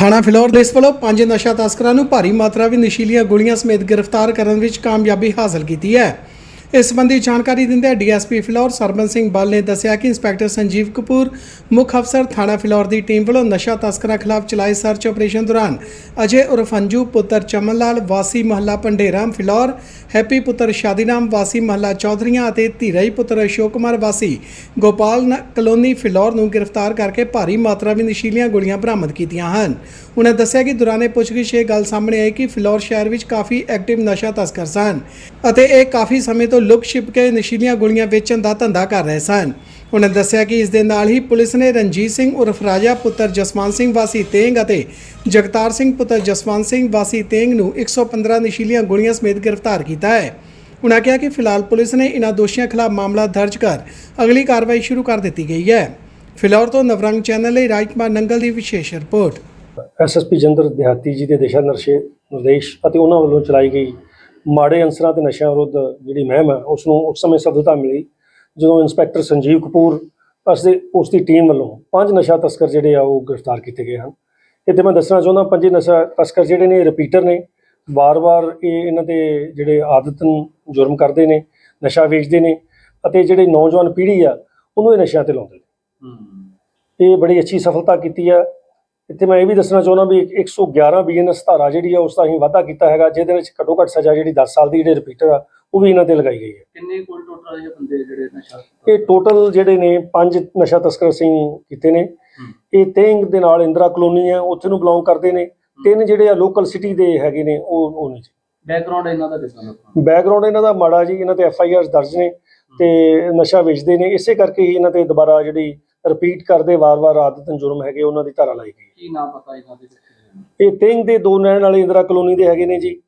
ਥਾਣਾ ਫਿਲੌਰ ਦੇਸ ਵੱਲੋਂ ਪੰਜ ਨਸ਼ਾ ਤਸਕਰਾਂ ਨੂੰ ਭਾਰੀ ਮਾਤਰਾ ਵਿੱਚ ਨਸ਼ੀਲੀਆਂ ਗੋਲੀਆਂ ਸਮੇਤ ਗ੍ਰਿਫਤਾਰ ਕਰਨ ਵਿੱਚ ਕਾਮਯਾਬੀ ਹਾਸਲ ਕੀਤੀ ਹੈ। ਇਸ ਸੰਬੰਧੀ ਜਾਣਕਾਰੀ ਦਿੰਦਿਆਂ ਡੀਐਸਪੀ ਫਿਲੌਰ ਸਰਬਨ ਸਿੰਘ ਬਲ ਨੇ ਦੱਸਿਆ ਕਿ ਇੰਸਪੈਕਟਰ ਸੰਜੀਵ ਕਪੂਰ, ਮੁੱਖ ਅਫਸਰ ਥਾਣਾ ਫਿਲੌਰ ਦੀ ਟੀਮ ਵੱਲੋਂ ਨਸ਼ਾ ਤਸਕਰਾਂ ਖਿਲਾਫ ਚਲਾਏ ਸਰਚ ਆਪਰੇਸ਼ਨ ਦੌਰਾਨ ਅਜੇ ਉਰਫ ਅੰਜੂ ਪੁੱਤਰ ਚਮਨ ਲਾਲ ਵਾਸੀ ਮਹੱਲਾ ਪੰਡੇਰਾਮ ਫਿਲੌਰ, ਹੈਪੀ ਪੁੱਤਰ ਸ਼ਾਦੀਨਾਮ, ਵਾਸੀ ਮਹੱਲਾ ਚੌਧਰੀਆਂ ਅਤੇ ਧੀਰਈ ਪੁੱਤਰ ਅਸ਼ੋਕ ਕੁਮਾਰ ਵਾਸੀ ਗੋਪਾਲ ਕਲੋਨੀ ਫਿਲੌਰ ਨੂੰ ਗ੍ਰਿਫਤਾਰ ਕਰਕੇ ਭਾਰੀ ਮਾਤਰਾ ਵਿੱਚ ਨਸ਼ੀਲੀਆਂ ਗੋਲੀਆਂ ਬਰਾਮਦ ਕੀਤੀਆਂ ਹਨ। ਉਹਨਾਂ ਦੱਸਿਆ ਕਿ ਦੌਰਾਨੇ ਪੁੱਛਗਿੱਛ ਇਹ ਗੱਲ ਸਾਹਮਣੇ ਆਈ ਕਿ ਫਿਲੌਰ ਸ਼ਹਿਰ ਵਿੱਚ ਕਾਫੀ ਐਕਟਿਵ ਨਸ਼ਾ ਤਸਕਰ ਸਨ ਅਤੇ ਇਹ ਕਾਫੀ ਸਮੇਂ ਤੋਂ ਲੁਕ ਛਿਪ ਕੇ ਨਸ਼ੀਲੀਆਂ ਗੋਲੀਆਂ ਵੇਚਣ ਦਾ ਧੰਦਾ ਕਰ ਰਹੇ ਸਨ। ਉਹਨਾਂ ਦੱਸਿਆ ਕਿ ਇਸ ਦੇ ਨਾਲ ਹੀ ਪੁਲਿਸ ਨੇ ਰਣਜੀਤ ਸਿੰਘ ਉਰਫ ਰਾਜਾ, ਪੁੱਤਰ ਜਸਮਾਨ ਸਿੰਘ, ਵਾਸੀ ਤੇਂਗ ਅਤੇ ਜਗਤਾਰ ਸਿੰਘ, ਪੁੱਤਰ ਜਸਵੰਤ ਸਿੰਘ, ਵਾਸੀ ਤੇਂਗ ਨੂੰ 115 ਨਸ਼ੀਲੀਆਂ ਗੋਲੀਆਂ ਸਮੇਤ ਗ੍ਰਿਫਤਾਰ ਕੀਤਾ ਹੈ। ਉਨ੍ਹਾਂ ਕਿਹਾ ਕਿ ਫਿਲਹਾਲ ਪੁਲਿਸ ਨੇ ਇਨ੍ਹਾਂ ਦੋਸ਼ੀਆਂ ਖਿਲਾਫ ਮਾਮਲਾ ਦਰਜ ਕਰ ਅਗਲੀ ਕਾਰਵਾਈ ਸ਼ੁਰੂ ਕਰ ਦਿੱਤੀ ਗਈ ਹੈ। ਫਿਲੌਰ ਤੋਂ ਨਵਰੰਗ ਚੈਨਲ ਲਈ ਰਾਜਕੁਮਾਰ ਨੰਗਲ ਦੀ ਵਿਸ਼ੇਸ਼ ਰਿਪੋਰਟ। ਐਸਐਸਪੀ ਜੰਦਰ ਦਿਹਾਤੀ ਜੀ ਦੇ ਦਿਸ਼ਾ ਨਿਰਦੇਸ਼ ਅਤੇ ਉਹਨਾਂ ਵੱਲੋਂ ਚਲਾਈ ਗਈ ਮਾੜੇ ਅੰਸਰਾਂ ਤੇ ਨਸ਼ਿਆਂ ਵਿਰੁੱਧ ਜਿਹੜੀ ਮੁਹਿੰਮ ਹੈ ਉਸ ਨੂੰ ਉਸ ਸਮੇਂ ਸਫਲਤਾ ਮਿਲੀ ਜਦੋਂ ਇੰਸਪੈਕਟਰ ਸੰਜੀਵ ਕਪੂਰ ਉਸ ਦੇ ਉਸ ਦੀ ਟੀਮ ਵੱਲੋਂ ਪੰਜ ਨਸ਼ਾ ਤਸਕਰ ਜਿਹੜੇ ਆ ਉਹ ਗ੍ਰਿਫਤਾਰ ਕੀਤੇ ਗਏ ਹਨ। ਇੱਥੇ ਮੈਂ ਦੱਸਣਾ ਚਾਹੁੰਦਾ ਪੰਜੇ ਨਸ਼ਾ ਤਸਕਰ ਜਿਹੜੇ ਨੇ ਰਿਪੀਟਰ ਨੇ। ਵਾਰ-ਵਾਰ ਇਹ ਇਹਨਾਂ ਦੇ ਜਿਹੜੇ ਆਦਤਨ ਜੁਰਮ ਕਰਦੇ ਨੇ ਨਸ਼ਾ ਵੇਚਦੇ ਨੇ ਅਤੇ ਜਿਹੜੇ ਨੌਜਵਾਨ ਪੀੜ੍ਹੀ ਆ ਉਹਨੂੰ ਇਹ ਨਸ਼ਿਆਂ ਤੇ ਲਾਉਂਦੇ ਨੇ। ਇਹ ਬੜੀ ਅੱਛੀ ਸਫਲਤਾ ਕੀਤੀ ਆ। ਇੱਥੇ ਮੈਂ ਇਹ ਵੀ ਦੱਸਣਾ ਚਾਹੁੰਦਾ ਵੀ 111 ਬੀਐਨਐਸ ਧਾਰਾ ਜਿਹੜੀ ਆ ਉਸ ਦਾ ਅਸੀਂ ਵਾਧਾ ਕੀਤਾ ਹੈਗਾ ਜਿਹਦੇ ਵਿੱਚ ਘੱਟੋ ਘੱਟ ਸਜ਼ਾ ਜਿਹੜੀ 10 ਸਾਲ ਦੀ ਜਿਹੜੇ ਰਿਪੀਟਰ ਆ ਉਹ ਵੀ ਇਹਨਾਂ ਤੇ ਲਗਾਈ ਗਈ ਹੈ। ਕਿੰਨੇ ਕੋਲ ਟੋਟਲ ਇਹ ਬੰਦੇ ਜਿਹੜੇ ਨਸ਼ਾ ਇਹ ਟੋਟਲ ਜਿਹੜੇ ਨੇ ਪੰਜ ਨਸ਼ਾ ਤਸਕਰ ਅਸੀਂ ਕੀਤੇ ਨੇ। ਇਹ ਤੇਂਗ ਦੇ ਨਾਲ ਇੰਦਰਾ ਕਲੋਨੀ ਹੈ ਉੱਥੇ ਨੂੰ ਬਿਲੋਂਗ ਕਰਦੇ ਨੇ। ਤਿੰਨ ਜਿਹੜੇ ਆ ਲੋਕਲ ਸਿਟੀ ਦੇ ਹੈਗੇ ਨੇ ਉਹ ਉਹ ਨੇ ਜੀ। ਬੈਕਗ੍ਰਾਉਂਡ ਇਹਨਾਂ ਦਾ ਦਾ ਬੈਕਗ੍ਰਾਉਂਡ ਇਹਨਾਂ ਦਾ ਮਾੜਾ ਜੀ ਇਹਨਾਂ ਤੇ ਐਫ ਆਈ ਆਰ ਦਰਜ ਨੇ ਤੇ ਨਸ਼ਾ ਵੇਚਦੇ ਨੇ। ਇਸੇ ਕਰਕੇ ਹੀ ਇਹਨਾਂ ਤੇ ਦੁਬਾਰਾ ਜਿਹੜੀ ਰਿਪੀਟ ਕਰਦੇ ਵਾਰ-ਵਾਰ ਆਦਤਨ ਜੁਰਮ ਹੈਗੇ ਉਹਨਾਂ ਦੀ ਧਾਰਾ ਲਾਈ ਗਈ। ਕੀ ਨਾਮ ਪਤਾ ਇਹਨਾਂ ਦੇ? ਇਹ ਤਿੰਗ ਦੇ ਦੋ ਰਹਿਣ ਵਾਲੇ ਇੰਦਰਾ ਕਲੋਨੀ ਦੇ ਹੈਗੇ ਨੇ ਜੀ।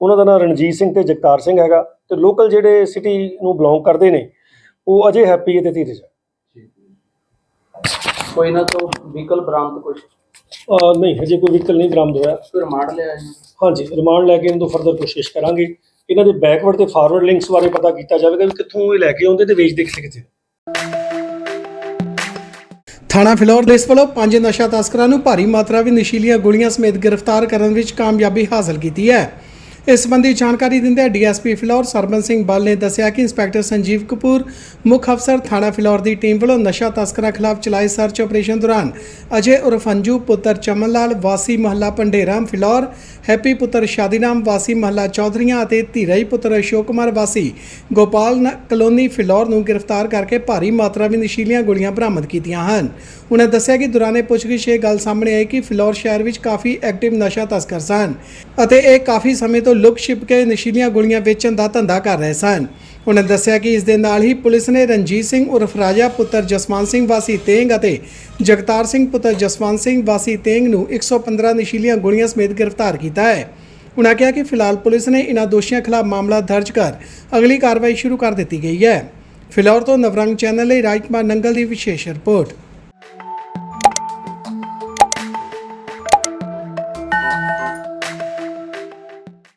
ਉਹਨਾਂ ਦਾ ਨਾਮ ਰਣਜੀਤ ਸਿੰਘ ਤੇ ਜਗਤਾਰ ਸਿੰਘ ਹੈਗਾ। ਤੇ ਲੋਕਲ ਜਿਹੜੇ ਸਿਟੀ ਨੂੰ ਬਿਲੋਂਗ ਕਰਦੇ ਨੇ ਉਹ ਅਜੇ ਹੈਪੀ ਹੈ ਤੇ ਧੀਰਜ। ਕੋਈ ਨਾ ਤੋਂ ਵਹੀਕਲ ਬਰਾਮਦ ਕੁਝ ਅਹ ਨਹੀਂ ਹਜੇ ਕੋਈ ਵਹੀਕਲ ਨਹੀਂ ਬਰਾਮਦ ਹੋਇਆ। ਫਿਰ ਮਾਰ ਲਿਆ ਇਹਨਾਂ? ਹਾਂਜੀ ਰਿਮਾਂਡ ਲੈ ਕੇ ਇਹਨਾਂ ਤੋਂ ਫਰਦਰ ਕੋਸ਼ਿਸ਼ ਕਰਾਂਗੇ। ਇਹਨਾਂ ਦੇ ਬੈਕਵਰਡ ਤੇ ਫਾਰਵਰਡ ਲਿੰਕਸ ਬਾਰੇ ਪਤਾ ਕੀਤਾ ਜਾਵੇਗਾ ਵੀ ਕਿੱਥੋਂ ਇਹ ਲੈ ਕੇ ਆਉਂਦੇ ਤੇ ਵੇਚਦੇ ਕਿੱਥੇ ਕਿੱਥੇ। ਥਾਣਾ ਫਿਲੌਰ ਦੇ ਇਸ ਵੱਲੋਂ ਪੰਜ ਨਸ਼ਾ ਤਸਕਰਾਂ ਨੂੰ ਭਾਰੀ ਮਾਤਰਾ ਵਿੱਚ ਨਸ਼ੀਲੀਆਂ ਗੋਲੀਆਂ ਸਮੇਤ ਗ੍ਰਿਫਤਾਰ ਕਰਨ ਵਿੱਚ ਕਾਮਯਾਬੀ ਹਾਸਲ ਕੀਤੀ ਹੈ। ਇਸ ਸੰਬੰਧੀ ਜਾਣਕਾਰੀ ਦਿੰਦਿਆਂ ਡੀਐਸਪੀ ਫਿਲੌਰ ਸਰਬਨ ਸਿੰਘ ਬਲ ਨੇ ਦੱਸਿਆ ਕਿ ਇੰਸਪੈਕਟਰ ਸੰਜੀਵ ਕਪੂਰ, ਮੁੱਖ ਅਫਸਰ ਥਾਣਾ ਫਿਲੌਰ ਦੀ ਟੀਮ ਵੱਲੋਂ ਨਸ਼ਾ ਤਸਕਰਾਂ ਖਿਲਾਫ ਚਲਾਏ ਸਰਚ ਆਪਰੇਸ਼ਨ ਦੌਰਾਨ ਅਜੇ ਉਰਫ ਪੁੱਤਰ ਚਮਨ ਲਾਲ ਵਾਸੀ ਮਹੱਲਾ ਪੰਡੇਰਾਮ ਫਿਲੌਰ, ਹੈਪੀ ਪੁੱਤਰ ਸ਼ਾਦੀਨਾਮ, ਵਾਸੀ ਮਹੱਲਾ ਚੌਧਰੀਆਂ ਅਤੇ ਧੀਰਈ ਪੁੱਤਰ ਅਸ਼ੋਕ ਕੁਮਾਰ ਵਾਸੀ ਗੋਪਾਲ ਕਲੋਨੀ ਫਿਲੌਰ ਨੂੰ ਗ੍ਰਿਫਤਾਰ ਕਰਕੇ ਭਾਰੀ ਮਾਤਰਾ ਵਿੱਚ ਨਸ਼ੀਲੀਆਂ ਗੋਲੀਆਂ ਬਰਾਮਦ ਕੀਤੀਆਂ ਹਨ। ਉਹਨਾਂ ਦੱਸਿਆ ਕਿ ਦੌਰਾਨੇ ਪੁੱਛਗਿੱਛ ਇਹ ਗੱਲ ਸਾਹਮਣੇ ਆਈ ਕਿ ਫਿਲੌਰ ਸ਼ਹਿਰ ਵਿੱਚ ਕਾਫੀ ਐਕਟਿਵ ਨਸ਼ਾ ਤਸਕਰ ਸਨ ਅਤੇ ਇਹ ਕਾਫੀ ਸਮੇਂ ਤੋਂ ਲੁਕ ਛਿਪ ਕੇ ਨਸ਼ੀਲੀਆਂ ਗੋਲੀਆਂ ਵੇਚਣ ਦਾ ਧੰਦਾ ਕਰ ਰਹੇ ਸਨ। ਉਹਨਾਂ ਦੱਸਿਆ ਕਿ ਇਸ ਦੇ ਨਾਲ ਹੀ ਪੁਲਿਸ ਨੇ ਰਣਜੀਤ ਸਿੰਘ ਉਰਫ ਰਾਜਾ ਪੁੱਤਰ ਜਸਮਾਨ ਸਿੰਘ ਵਾਸੀ ਤੇਂਗ ਅਤੇ ਜਗਤਾਰ ਸਿੰਘ ਪੁੱਤਰ ਜਸਵੰਤ ਸਿੰਘ ਵਾਸੀ ਤੇਂਗ ਨੂੰ 115 ਨਸ਼ੀਲੀਆਂ ਗੋਲੀਆਂ ਸਮੇਤ ਗ੍ਰਿਫਤਾਰ ਕੀਤਾ ਹੈ। ਉਨ੍ਹਾਂ ਕਿਹਾ ਕਿ ਫਿਲਹਾਲ ਪੁਲਿਸ ਨੇ ਇਨ੍ਹਾਂ ਦੋਸ਼ੀਆਂ ਖਿਲਾਫ ਮਾਮਲਾ ਦਰਜ ਕਰ ਅਗਲੀ ਕਾਰਵਾਈ ਸ਼ੁਰੂ ਕਰ ਦਿੱਤੀ ਗਈ ਹੈ। ਫਿਲੌਰ ਤੋਂ ਨਵਰੰਗ ਚੈਨਲ ਲਈ ਰਾਜਕੁਮਾਰ ਨੰਗਲ ਦੀ ਵਿਸ਼ੇਸ਼ ਰਿਪੋਰਟ।